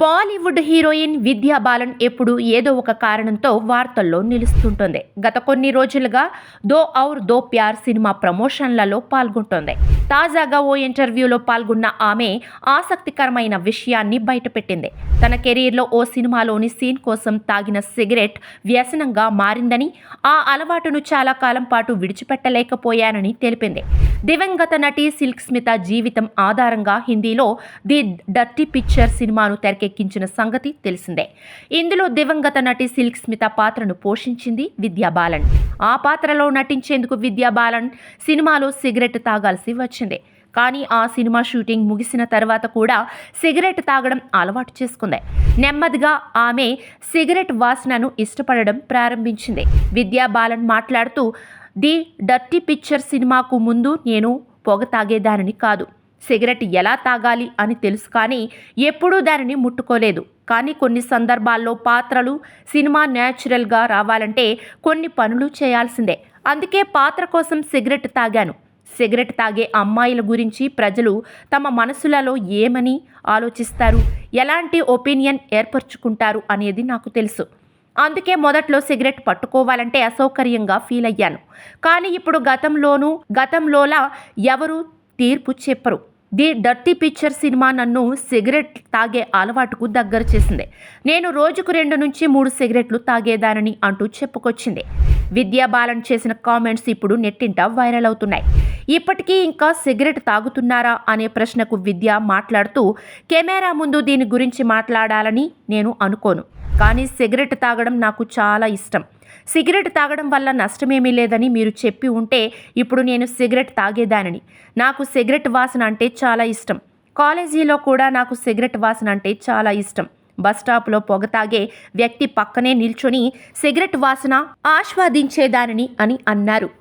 Bollywood heroine విద్యా balun ఎప్పుడు ఏదో ఒక కారణంతో వార్తల్లో నిలుస్తుంటుంది. గత కొన్ని రోజులుగా దో ఔర్ దో ప్యార్ సినిమా ప్రమోషన్లలో పాల్గొంటోంది. తాజాగా ఓ ఇంటర్వ్యూలో పాల్గొన్న ఆమె ఆసక్తికరమైన విషయాన్ని బయటపెట్టింది. తన కెరీర్లో ఓ సినిమాలోని సీన్ కోసం తాగిన సిగరెట్ వ్యసనంగా మారిందని ఆ అలవాటును చాలా కాలం పాటు విడిచిపెట్టలేకపోయానని తెలిపింది. దివంగత నటి సిల్క్ స్మిత జీవితం ఆధారంగా హిందీలో ది డర్టీ పిక్చర్ సినిమాను తెరకెక్కించిన సంగతి తెలిసిందే. ఇందులో దివంగత నటి సిల్క్ స్మిత పాత్రను పోషించింది విద్యా బాలన్. ఆ పాత్రలో నటించేందుకు విద్యా బాలన్ సినిమాలో సిగరెట్ తాగాల్సి వచ్చింది. కానీ ఆ సినిమా షూటింగ్ ముగిసిన తర్వాత కూడా సిగరెట్ తాగడం అలవాటు చేసుకుంది. నెమ్మదిగా ఆమె సిగరెట్ వాసనను ఇష్టపడడం ప్రారంభించింది. విద్యా బాలన్ మాట్లాడుతూ ది డర్టీ పిక్చర్ సినిమాకు ముందు నేను పొగ తాగేదానిని కాదు. సిగరెట్ ఎలా తాగాలి అని తెలుసు కానీ ఎప్పుడూ దానిని ముట్టుకోలేదు. కానీ కొన్ని సందర్భాల్లో పాత్రలు సినిమా న్యాచురల్గా రావాలంటే కొన్ని పనులు చేయాల్సిందే. అందుకే పాత్ర కోసం సిగరెట్ తాగాను. సిగరెట్ తాగే అమ్మాయిల గురించి ప్రజలు తమ మనసులలో ఏమని ఆలోచిస్తారు? ఎలాంటి ఒపీనియన్ ఏర్పరచుకుంటారు అనేది నాకు తెలుసు. అందుకే మొదట్లో సిగరెట్ పట్టుకోవాలంటే అసౌకర్యంగా ఫీల్ అయ్యాను. కానీ ఇప్పుడు గతంలోనూ గతంలోలా ఎవరు తీర్పు చెప్పరు. ది డర్టీ పిక్చర్ సినిమా నన్ను సిగరెట్ తాగే అలవాటుకు దగ్గర చేసింది. నేను రోజుకు రెండు నుంచి మూడు సిగరెట్లు తాగేదానని అంటూ చెప్పుకొచ్చింది. విద్యా బాలన్ చేసిన కామెంట్స్ ఇప్పుడు నెట్టింట వైరల్ అవుతున్నాయి. ఇప్పటికీ ఇంకా సిగరెట్ తాగుతున్నారా అనే ప్రశ్నకు విద్య మాట్లాడుతూ కెమెరా ముందు దీని గురించి మాట్లాడాలని నేను అనుకోను. కానీ సిగరెట్ తాగడం నాకు చాలా ఇష్టం. సిగరెట్ తాగడం వల్ల నష్టమేమీ లేదని మీరు చెప్పి ఉంటే ఇప్పుడు నేను సిగరెట్ తాగేదానని. నాకు సిగరెట్ వాసన అంటే చాలా ఇష్టం. కాలేజీలో కూడా నాకు సిగరెట్ వాసన అంటే చాలా ఇష్టం. బస్ స్టాప్లో పొగ తాగే వ్యక్తి పక్కనే నిల్చొని సిగరెట్ వాసన ఆస్వాదించేదానిని అని అన్నారు.